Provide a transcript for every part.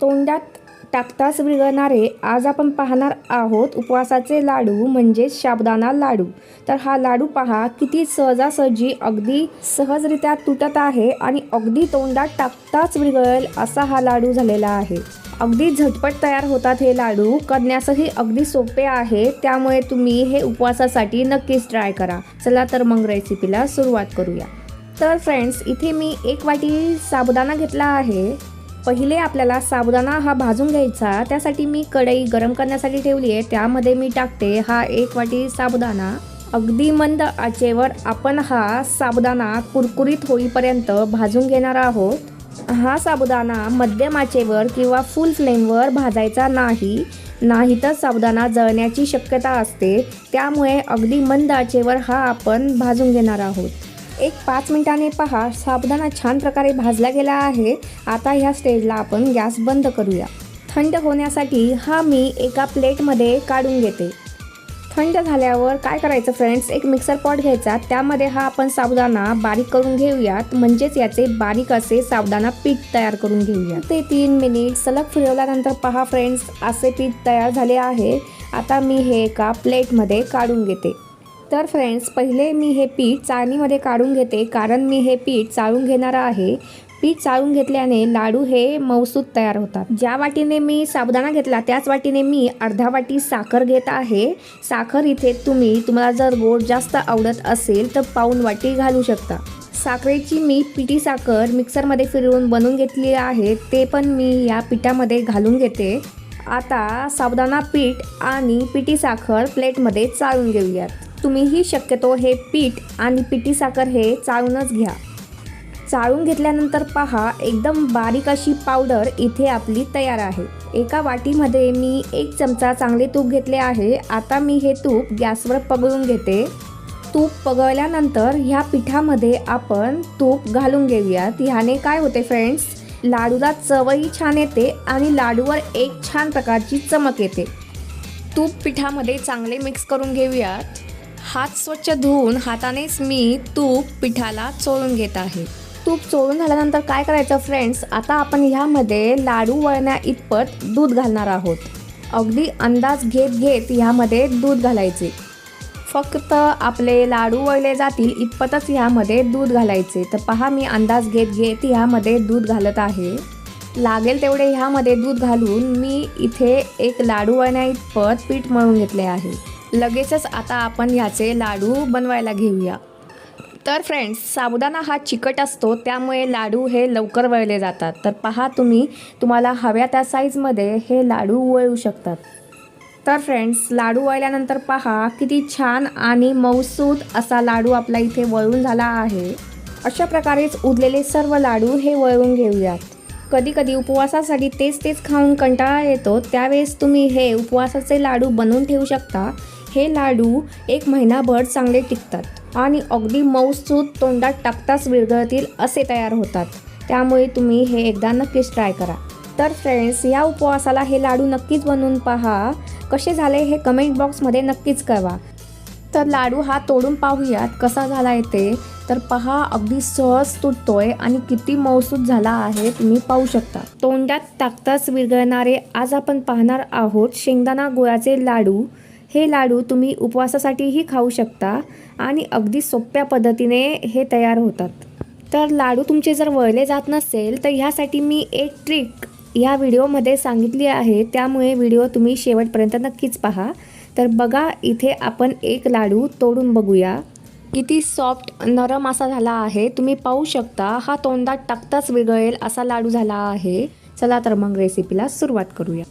तोंडात टाकताच विरघळणारे आज आपण पाहणार आहोत उपवासाचे लाडू म्हणजेच शाबदाना लाडू. तर हा लाडू पहा किती सहजासहजी अगदी सहजरित्या तुटत आहे आणि अगदी तोंडात टाकताच विरघळेल असा हा लाडू झालेला आहे. अगदी झटपट तयार होतात हे लाडू करण्यासही अगदी सोपे आहे त्यामुळे तुम्ही हे उपवासासाठी नक्कीच ट्राय करा. चला तर मग रेसिपीला सुरुवात करूया. तर फ्रेंड्स इथे मी एक वाटी साबुदाणा घेतला आहे. पहिले आपल्याला साबुदाणा हा भाजून घ्यायचा. त्यासाठी मी कढई गरम करण्यासाठी ठेवली आहे. त्यामध्ये मी टाकते हा एक वाटी साबुदाणा. अगदी मंद आचेवर आपण हा साबुदाणा कुरकुरीत होईपर्यंत भाजून घेणार आहोत. हा साबुदाणा मध्यम आचेवर किंवा फुल फ्लेमवर भाजायचा नाही. नाहीतर साबुदाणा जळण्याची शक्यता असते. त्यामुळे अगदी मंद आचेवर हा आपण भाजून घेणार आहोत. एक पाच मिनिटाने पहा साबुदाणा छान प्रकारे भाजला गेला आहे. आता ह्या स्टेजला आपण गॅस बंद करूया. थंड होण्यासाठी हा मी एका प्लेटमध्ये काढून घेते. थंड झाल्यावर काय करायचं फ्रेंड्स एक मिक्सर पॉट घ्यायचा. त्यामध्ये हा आपण साबुदाणा बारीक करून घेऊयात. म्हणजेच याचे बारीक असे साबुदाणा पीठ तयार करून घेऊया ते तीन मिनिट सलग फिरवल्यानंतर पहा फ्रेंड्स असे पीठ तयार झाले आहे. आता मी हे एका प्लेटमध्ये काढून घेते. तर फ्रेंड्स पहिले मी हे पीठ चाळणीमध्ये काढून घेते कारण मी हे पीठ चाळून घेणार आहे. पीठ चाळून घेतल्याने लाडू हे मौसूद तयार होतात. ज्या वाटीने मी साबुदाणा घेतला त्याच वाटीने मी अर्धा वाटी साखर घेत आहे. साखर इथे तुम्ही तुम्हाला जर गोड जास्त आवडत असेल तर पाऊन वाटी घालू शकता. साखरेची मी पिठी साखर मिक्सरमध्ये फिरवून बनवून घेतली आहे ते पण मी या पिठामध्ये घालून घेते. आता साबुदाणा पीठ आणि पिठी साखर प्लेटमध्ये चाळून घेऊयात. तुम्हीही शक्यतो हे पीठ आणि पिठी साखर हे चाळूनच घ्या. चाळून घेतल्यानंतर पहा एकदम बारीक अशी पावडर इथे आपली तयार आहे. एका वाटीमध्ये मी एक चमचा चांगले तूप घेतले आहे. आता मी हे तूप गॅसवर पगळून घेते. तूप पगळल्यानंतर ह्या पिठामध्ये आपण तूप घालून घेऊयात. ह्याने काय होते फ्रेंड्स लाडूला चवही छान येते आणि लाडूवर एक छान प्रकारची चमक येते. तूप पिठामध्ये चांगले मिक्स करून घेऊयात. हात स्वच्छ धुवून हातानेच मी तूप पिठाला चोळून घेत आहे. तूप चोळून झाल्यानंतर काय करायचं फ्रेंड्स आता आपण ह्यामध्ये लाडू वळण्या इतपत दूध घालणार आहोत. अगदी अंदाज घेत घेत ह्यामध्ये दूध घालायचे. फक्त आपले लाडू वळले जातील इतपतच ह्यामध्ये दूध घालायचे. तर पहा मी अंदाज घेत घेत ह्यामध्ये दूध घालत आहे. लागेल तेवढे ह्यामध्ये दूध घालून मी इथे एक लाडू वळण्या इतपत पीठ मळून घेतले आहे. लगेचच आता आपण ह्याचे लाडू बनवायला घेऊया. तर फ्रेंड्स साबुदाणा हा चिकट असतो त्यामुळे लाडू हे लवकर वळले जातात. तर पहा तुम्ही तुम्हाला हव्या त्या साईजमध्ये हे लाडू वळू शकतात. तर फ्रेंड्स लाडू वळल्यानंतर पहा किती छान आणि मौसूद असा लाडू आपला इथे वळून झाला आहे. अशा प्रकारेच उरलेले सर्व लाडू हे वळवून घेऊयात. कधी कधी उपवासासाठी तेच तेच खाऊन कंटाळा येतो. त्यावेळेस तुम्ही हे उपवासाचे लाडू बनवून ठेवू शकता. हे लाडू एक महिनाभर चांगले टिकतात आणि अगदी मऊसूत तोंडात टाकताच विरघळतील असे तयार होतात. त्यामुळे तुम्ही हे एकदा नक्कीच ट्राय करा. तर फ्रेंड्स या उपवासाला हे लाडू नक्कीच बनवून पहा. कसे झाले हे कमेंट बॉक्समध्ये नक्कीच कळवा. तर लाडू हा तोडून पाहूयात कसा झाला येते. ते तर पहा अगदी सहज तुटतोय आणि किती मौसूद झाला आहे तुम्ही पाहू शकता. तोंडात टाकताच विरघळणारे आज आपण पाहणार आहोत शेंगदाणा गुळाचे लाडू. हे लाडू तुम्ही उपवासासाठीही खाऊ शकता आणि अगदी सोप्या पद्धतीने हे तयार होतात. तर लाडू तुमचे जर वळले जात नसेल तर ह्यासाठी मी एक ट्रिक या व्हिडिओमध्ये सांगितली आहे. त्यामुळे व्हिडिओ तुम्ही शेवटपर्यंत नक्कीच पहा. तर बघा इथे आपण एक लाडू तोडून बघूया. किती सॉफ्ट नरम असा झाला आहे. तुम्ही पाहू शकता हा तोंडात टाकताच विघळेल असा लाडू झाला आहे. चला तर मग रेसिपीला सुरुवात करूया.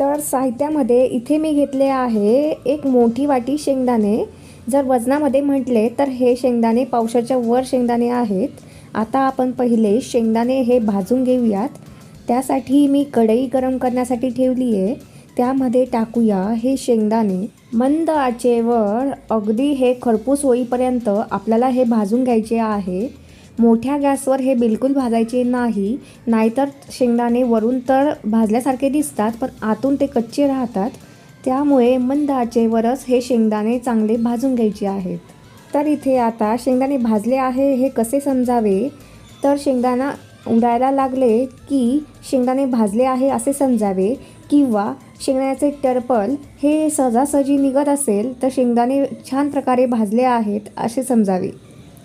तर साहित्यामध्ये इथे मी घेतले आहे एक मोठी वाटी शेंगदाणे. जर वजनामध्ये म्हटले तर हे शेंगदाणे पावसाच्या वर शेंगदाणे आहेत. आता आपण पहिले शेंगदाणे हे भाजून घेऊयात. त्यासाठी मी कढई गरम करण्यासाठी ठेवली आहे त्यामध्ये टाकूया हे शेंगदाणे. मंद आचेवर अगदी हे खरपूस होईपर्यंत आपल्याला हे भाजून घ्यायचे आहे. मोठ्या गॅसवर हे बिलकुल भाजायचे नाही. नाहीतर शेंगदाणे वरून तर भाजल्यासारखे दिसतात पण आतून ते कच्चे राहतात. त्यामुळे मंद आचेवरच हे शेंगदाणे चांगले भाजून घ्यायचे आहेत. तर इथे आता शेंगदाणे भाजले आहे हे कसे समजावे? तर शेंगदाणा उडायला लागले की शेंगदाणे भाजले आहे असे समजावे किंवा शेंगदाण्याचे टर्पल हे सहजासहजी निघत असेल तर शेंगदाणे छान प्रकारे भाजले आहेत असे समजावे.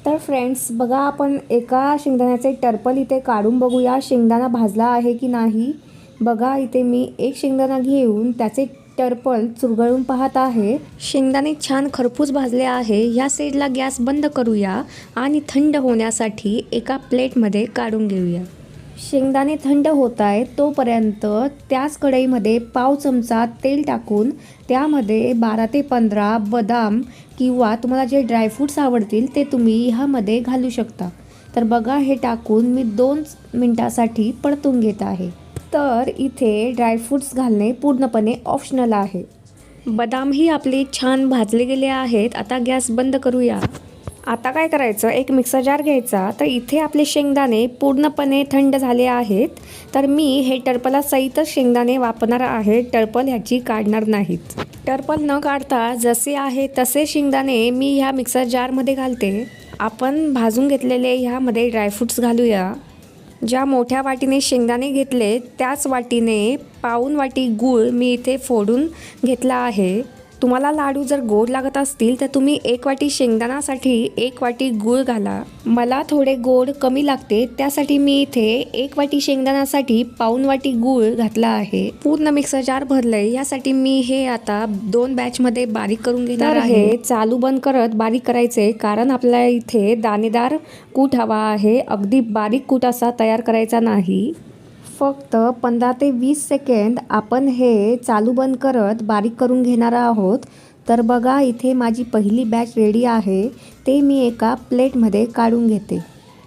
तर फ्रेंड्स बघा आपण एका शेंगदाण्याचे टर्पल इथे काढून बघूया शेंगदाणा भाजला आहे की नाही? बघा इथे मी एक शेंगदाणा घेऊन त्याचे टर्पल चुरगळून पाहत आहे. शेंगदाणे छान खरपूस भाजले आहे. ह्या साईडला गॅस बंद करूया आणि थंड होण्यासाठी एका प्लेटमध्ये काढून घेऊया. शेंगदाणे थंड होत आहे तोपर्यंत त्याच कढईमध्ये पाव चमचा तेल टाकून त्यामध्ये बारा ते पंधरा बदाम किंवा तुम्हाला जे ड्रायफ्रूट्स आवडतील ते तुम्ही ह्यामध्ये घालू शकता. तर बघा हे टाकून मी दोन मिनटासाठी परतून घेत आहे. तर इथे ड्रायफ्रूट्स घालणे पूर्णपणे ऑप्शनल आहे. बदामही आपले छान भाजले गेले आहेत. आता गॅस बंद करूया. आता काय करायचं? एक मिक्सर जार घ्यायचा. तर इथे आपले शेंगदाणे पूर्णपणे थंड झाले आहेत. तर मी हे टर्पला सहितच शेंगदाणे वापरणार आहे. टर्पल ह्याची काढणार नाहीत. टर्पल न काढता जसे आहे तसे शेंगदाणे मी ह्या मिक्सर जारमध्ये घालते. आपण भाजून घेतलेले ह्यामध्ये ड्रायफ्रूट्स घालूया. ज्या मोठ्या वाटीने शेंगदाणे घेतले त्याच वाटीने पाऊन वाटी गूळ मी इथे फोडून घेतला आहे. तुम्हाला लाडू जर गोड लागत असतील तर तुम्ही एक वाटी शेंगदाणासाठी एक वाटी गूळ घाला. मला थोडे गोड कमी लागते त्यासाठी मी इथे एक वाटी शेंगदाणासाठी पाऊन वाटी गूळ घातला आहे. पूर्ण मिक्सर जार भरलंय यासाठी मी हे आता दोन बॅचमध्ये बारीक करून घेणार आहे. चालू बंद करत बारीक करायचे कारण आपल्याला इथे दाणेदार कूट हवा आहे. अगदी बारीक कूट असा तयार करायचा नाही. फक्त पंधरा ते वीस सेकंद आपण हे चालू बंद करत बारीक करून घेणार आहोत. तर बघा इथे माझी पहिली बॅच रेडी आहे. ते मी एका प्लेटमध्ये काढून घेते.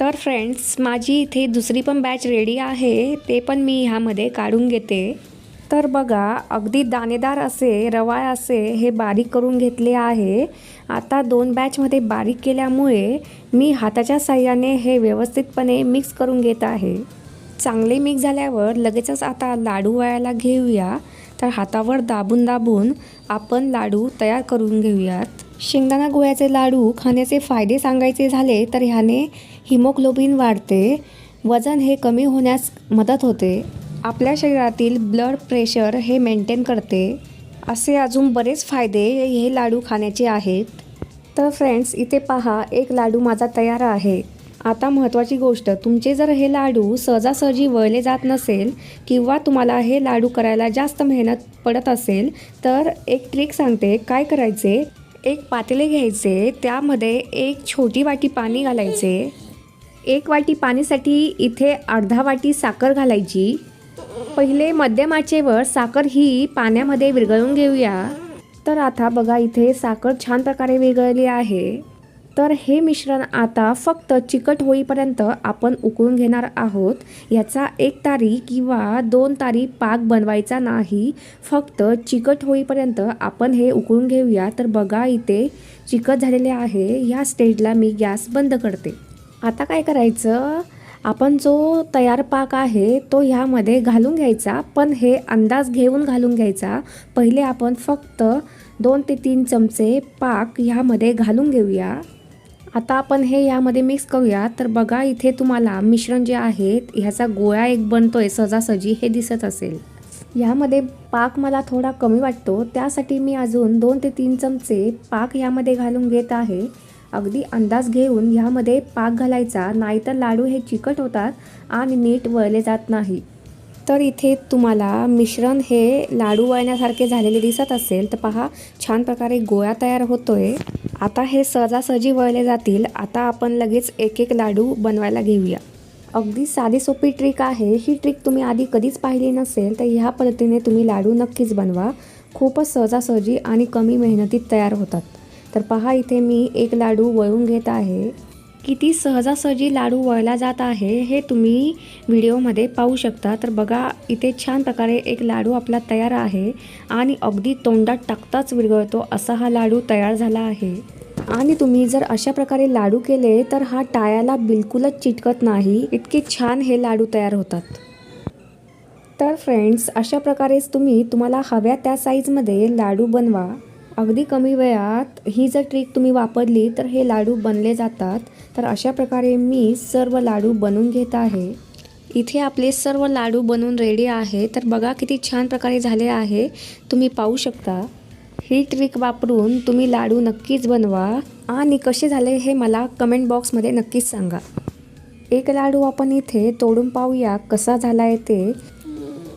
तर फ्रेंड्स माझी इथे दुसरी पण बॅच रेडी आहे. ते पण मी ह्यामध्ये काढून घेते. तर बघा अगदी दाणेदार असे रवा असे हे बारीक करून घेतले आहे. आता दोन बॅचमध्ये बारीक केल्यामुळे मी हाताच्या साह्याने हे व्यवस्थितपणे मिक्स करून घेत आहे. चांगले मिक्स झाल्यावर लगेचच आता लाडू वळायला घेऊया. तर हातावर दाबून दाबून आपण लाडू तयार करून घेऊयात. शेंगदाणा गोळ्याचे लाडू खाण्याचे फायदे सांगायचे झाले तर ह्याने हिमोग्लोबिन वाढते. वजन हे कमी होण्यास मदत होते. आपल्या शरीरातील ब्लड प्रेशर हे मेंटेन करते. असे अजून बरेच फायदे हे लाडू खाण्याचे आहेत. तर फ्रेंड्स इथे पहा एक लाडू माझा तयार आहे. आता महत्त्वाची गोष्ट तुमचे जर हे लाडू सहजासहजी वळले जात नसेल किंवा तुम्हाला हे लाडू करायला जास्त मेहनत पडत असेल तर एक ट्रिक सांगते काय करायचे? एक पातेले घ्यायचे त्यामध्ये एक छोटी वाटी पाणी घालायचे. एक वाटी पाणीसाठी इथे अर्धा वाटी साखर घालायची. पहिले मध्यम आचेवर साखर ही पाण्यामध्ये विरघळून घेऊया. तर आता बघा इथे साखर छान प्रकारे विरघळली आहे. तर हे मिश्रण आता फक्त चिकट होईपर्यंत आपण उकळून घेणार आहोत. याचा एक तारी किंवा दोन तारी पाक बनवायचा नाही. फक्त चिकट होईपर्यंत आपण हे उकळून घेऊया. तर बघा इथे चिकट झालेले आहे. या स्टेजला मी गॅस बंद करते. आता काय करायचं? आपण जो तयार पाक आहे तो ह्यामध्ये घालून घ्यायचा. पण हे अंदाज घेऊन घालून घ्यायचा. पहिले आपण फक्त दोन ते तीन चमचे पाक ह्यामध्ये घालून घेऊया. आता आपण हे यामध्ये मिक्स करूया. तर बघा इथे तुम्हाला मिश्रण जे आहे ह्याचा गोळा एक बनतोय सहजासहजी हे दिसत असेल. यामध्ये पाक मला थोडा कमी वाटतो. त्यासाठी मी अजून दोन ते तीन चमचे पाक यामध्ये घालून घेत आहे. अगदी अंदाज घेऊन ह्यामध्ये पाक घालायचा नाहीतर लाडू हे चिकट होतात आणि नीट वळले जात नाही. तर इथे तुम्हाला मिश्रण हे लाडू वळण्यासारखे झालेले दिसत असेल तर पहा छान प्रकारे गोळा तयार होतोय. आता हे सहजासहजी वळले जातील. आता आपण लगेच एक एक लाडू बनवायला घेऊया. अगदी साधी सोपी ट्रिक आहे. ही ट्रिक तुम्ही आधी कधीच पाहिली नसेल तर ह्या पद्धतीने तुम्ही लाडू नक्कीच बनवा. खूपच सहजासहजी आणि कमी मेहनतीत तयार होतात. तर पहा इथे मी एक लाडू वळून घेत आहे. किती सहजासहजी लाडू वळला जात आहे हे तुम्ही व्हिडिओमध्ये पाहू शकता. तर बघा इथे छान प्रकारे एक लाडू आपला तयार आहे आणि अगदी तोंडात टाकताच विरघळतो असा हा लाडू तयार झाला आहे. आणि तुम्ही जर अशा प्रकारे लाडू केले तर हा टाळ्याला बिलकुलच चिटकत नाही. इतके छान हे लाडू तयार होतात. तर फ्रेंड्स अशा प्रकारेच तुम्ही तुम्हाला हव्या त्या साईजमध्ये लाडू बनवा. अगदी कमी वेळात ही जर ट्रिक तुम्ही वापरली तर हे लाडू बनले जातात. तर अशा प्रकारे मी सर्व लाडू बनवून घेत आहे. इथे आपले सर्व लाडू बनवून रेडी आहे. तर बघा किती छान प्रकारे झाले आहे. तुम्ही पाहू शकता. ही ट्रिक वापरून तुम्ही लाडू नक्कीच बनवा. आणि कसे झाले हे मला कमेंट बॉक्समध्ये नक्कीच सांगा. एक लाडू आपण इथे तोडून पाहूया कसा झाला आहे ते.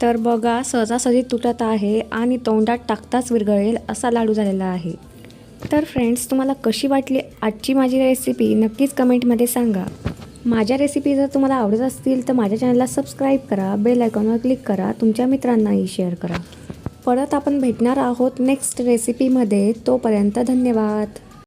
तर बघा सहजासहजी तुटत आहे आणि तोंडात टाकताच विरघळेल असा लाडू झालेला आहे. तर फ्रेंड्स तुम्हाला कशी वाटली आजची माझी रेसिपी नक्कीच कमेंटमध्ये सांगा. माझ्या रेसिपी जर तुम्हाला आवडत असतील तर माझ्या चॅनलला सबस्क्राईब करा बेल आयकॉनवर क्लिक करा तुमच्या मित्रांनाही शेअर करा. परत आपण भेटणार आहोत नेक्स्ट रेसिपीमध्ये तोपर्यंत धन्यवाद.